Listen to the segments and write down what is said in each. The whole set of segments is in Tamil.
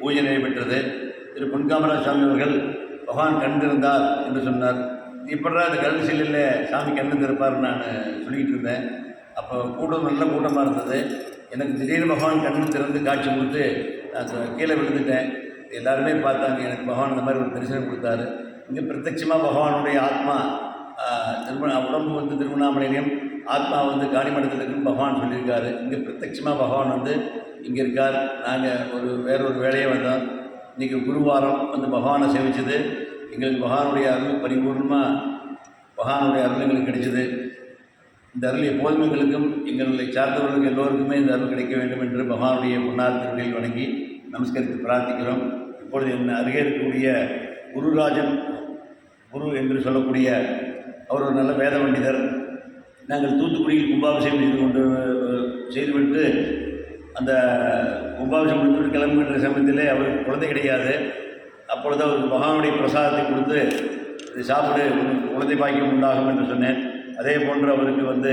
பூஜை நடைபெற்றது. திரு பொன்காமரா சாமி அவர்கள் பகவான் கண் திறந்தார் என்று சொன்னார். இப்படா அந்த கல்வி செல்லில் சாமி கண் திறப்பார்னு நான் சொல்லிக்கிட்டு இருந்தேன். அப்போ கூட்டம் நல்ல கூட்டமாக இருந்தது. எனக்கு திடீர்னு பகவான் கண்ணு திறந்து காட்சி கொடுத்து நான் கீழே விழுந்துட்டேன். எல்லாருமே பார்த்தாங்க எனக்கு பகவான் இந்த மாதிரி ஒரு தரிசனம் கொடுத்தாரு. இங்கே பிரத்யட்சமாக பகவானுடைய ஆத்மா திருமண உடம்பு வந்து திருவண்ணாமலையிலையும் ஆத்மா வந்து காளிமடத்தில் இருக்குன்னு பகவான் சொல்லியிருக்காரு. இங்கே பிரத்யட்சமாக பகவான் வந்து இங்கே இருக்கார். நாங்கள் ஒரு வேறொரு வேலையை வந்தோம். இன்றைக்கி குருவாரம் வந்து பகவானை சேவிச்சது. எங்களுக்கு பகவானுடைய அருள் பரிபூர்ணமாக பகவானுடைய அருள் எங்களுக்கு கிடைச்சது. இந்த அருள் எப்போதும் எங்களுக்கும் எங்களை சார்ந்தவர்களுக்கு எல்லோருக்குமே இந்த அருள் கிடைக்க வேண்டும் என்று பகவானுடைய பொன்னாத்திரையில் வணங்கி நமஸ்கரித்து பிரார்த்திக்கிறோம். இப்பொழுது என் அருகே இருக்கக்கூடிய குருராஜன் குரு என்று சொல்லக்கூடிய அவர் ஒரு நல்ல வேத பண்டிதர் நாங்கள் தூத்துக்குடியில் கும்பாபிஷேகம் செய்து கொண்டு செய்துவிட்டு அந்த கும்பாபிஷேகம் முடித்துவிட்டு கிளம்புகின்ற சமயத்திலே அவருக்கு குழந்தை கிடையாது. அப்பொழுது அவருக்கு பகவானுடைய பிரசாதத்தை கொடுத்து இதை சாப்பிடு குழந்தை பாக்கியம் உண்டாகும் என்று சொன்னேன். அதே போன்று அவருக்கு வந்து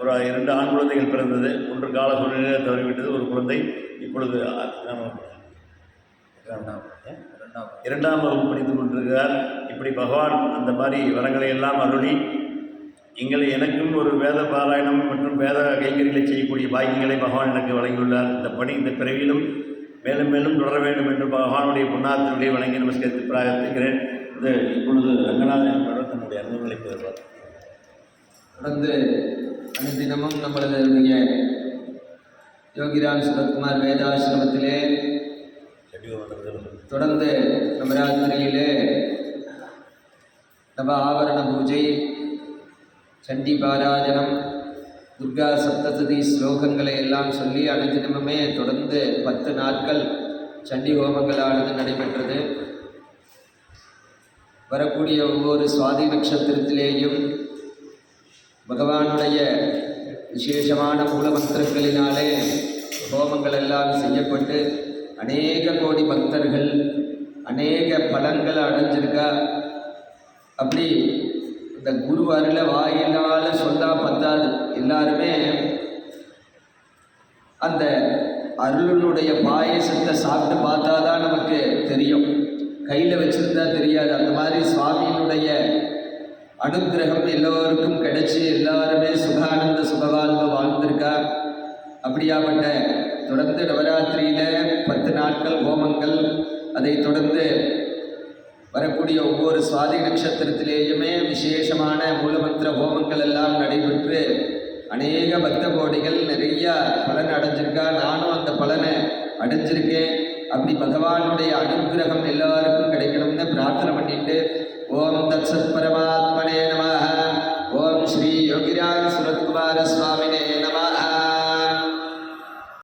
ஒரு இரண்டு ஆண் குழந்தைகள் பிறந்தது. ஒன்று கால சூழ்நிலையில் தவறிவிட்டது ஒரு குழந்தை. இப்பொழுது இரண்டாம் இரண்டாம் வகுப்பு படித்துக் கொண்டிருக்கிறார். இப்படி பகவான் அந்த மாதிரி வரங்களை எல்லாம் அருளி எங்களை எனக்கும் ஒரு வேத பாராயணம் மற்றும் வேத கைங்கரிகளை செய்யக்கூடிய பாக்கியங்களை பகவான் எனக்கு வழங்கியுள்ளார். இந்த பணி இந்த பிறவியிலும் மேலும் மேலும் தொடர வேண்டும் என்று பகவானுடைய புண்ணாத்தினுடைய வழங்கி நமஸ்கரித்து பிரார்த்திக்கிறேன். இது இப்பொழுது ரங்கநாதன் என்பவர் தன்னுடைய அனுபவங்களை பெறுவார். தொடர்ந்து அனுதினமும் நம்மளுடைய யோகிராம் சுரத்குமார் வேதாசிரமத்திலே தொடர்ந்து நவராத்திரியிலே நவ ஆவரண பூஜை சண்டி பாராயணம் துர்கா சப்தசதி ஸ்லோகங்களை எல்லாம் சொல்லி அனுதினமுமே தொடர்ந்து பத்து நாட்கள் சண்டி ஹோமங்களானது நடைபெற்றது. வரக்கூடிய ஒவ்வொரு சுவாதி நட்சத்திரத்திலேயும் பகவானுடைய விசேஷமான மூலமந்திரங்களினாலே ஹோமங்கள் எல்லாம் செய்யப்பட்டு அநேக கோடி பக்தர்கள் அநேக பலன்களை அடைஞ்சிருக்கா? அப்படி இந்த குரு அருளை வாயிலால் சொல்லா பத்தாது. எல்லாருமே அந்த அருளனுடைய பாயசத்தை சாப்பிட்டு பார்த்தா தான் நமக்கு தெரியும். கையில் வச்சுருந்தா தெரியாது. அந்த மாதிரி சுவாமியினுடைய அனுக்கிரகம் எல்லோருக்கும் கிடைச்சி எல்லாருமே சுகானந்த சுகவாழ்வு வாழ்ந்திருக்கா? அப்படியாப்பட்ட தொடர்ந்து நவராத்திரியில் பத்து நாட்கள் ஹோமங்கள். அதை தொடர்ந்து வரக்கூடிய ஒவ்வொரு சுவாதி நட்சத்திரத்திலேயுமே விசேஷமான மூலமந்திர ஹோமங்கள் எல்லாம் நடைபெற்று அநேக பக்த கோடிகள் நிறைய பலன் அடைஞ்சிருக்கா? நானும் அந்த பலனை அடைஞ்சிருக்கேன். அப்படி பகவானுடைய அனுகிரகம் எல்லாருக்கும் கிடைக்கணும்னு பிரார்த்தனை பண்ணிட்டு ஓம் தத்சத் பரமாத்மனே நம